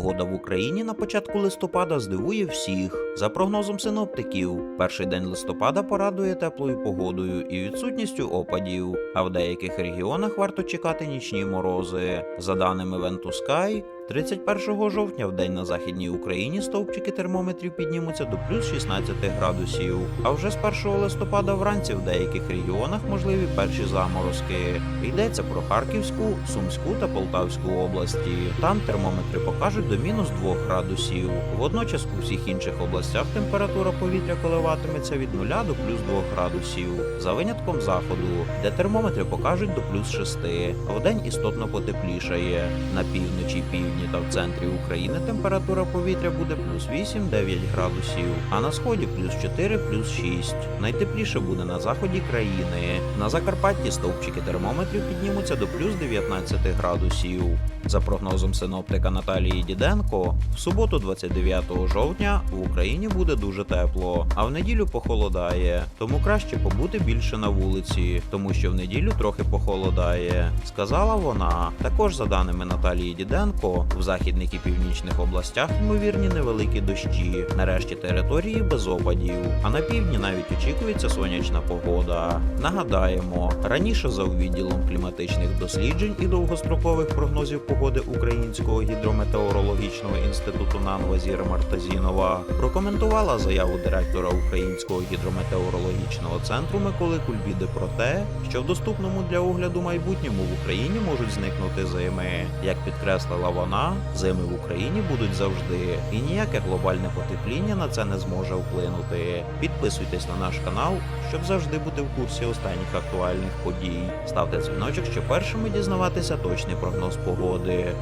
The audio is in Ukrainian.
Погода в Україні на початку листопада здивує всіх. За прогнозом синоптиків, перший день листопада порадує теплою погодою і відсутністю опадів, а в деяких регіонах варто чекати нічні морози. За даними Ventusky, 31 жовтня в день на західній Україні стовпчики термометрів піднімуться до плюс 16 градусів. А вже з 1 листопада вранці в деяких регіонах можливі перші заморозки. Йдеться про Харківську, Сумську та Полтавську області. Там термометри покажуть до мінус 2 градусів. Водночас у всіх інших областях температура повітря коливатиметься від 0 до плюс 2 градусів, за винятком заходу, де термометри покажуть до плюс 6. Вдень істотно потеплішає. На півночі, півдні та в центрі України температура повітря буде плюс 8-9 градусів, а на сході плюс 4, плюс 6. Найтепліше буде на заході країни. На Закарпатті стовпчики термометрів піднімуться до плюс 19 градусів. За прогнозом синоптика Наталії Діденко, в суботу, 29 жовтня, в Україні буде дуже тепло, а в неділю похолодає. Тому краще побути більше на вулиці, тому що в неділю трохи похолодає. Сказала вона. Також за даними Наталії Діденко, в західних і північних областях ймовірні невеликі дощі. Нарешті території без опадів. А на півдні навіть очікується сонячна погода. Нагадаємо, раніше за відділом кліматичних досліджень і довгострокових прогнозів погоди Українського гідрометеорологічного інституту НАН Вазіра Мартазінова прокоментувала заяву директора Українського гідрометеорологічного центру Миколи Кульбіди про те, що в доступному для огляду майбутньому в Україні можуть зникнути зими. Як підкреслила вона, зими в Україні будуть завжди, і ніяке глобальне потепління на це не зможе вплинути. Підписуйтесь на наш канал, щоб завжди бути в курсі останніх актуальних подій. Ставте дзвіночок, щоб першими дізнаватися точний прогноз погоди.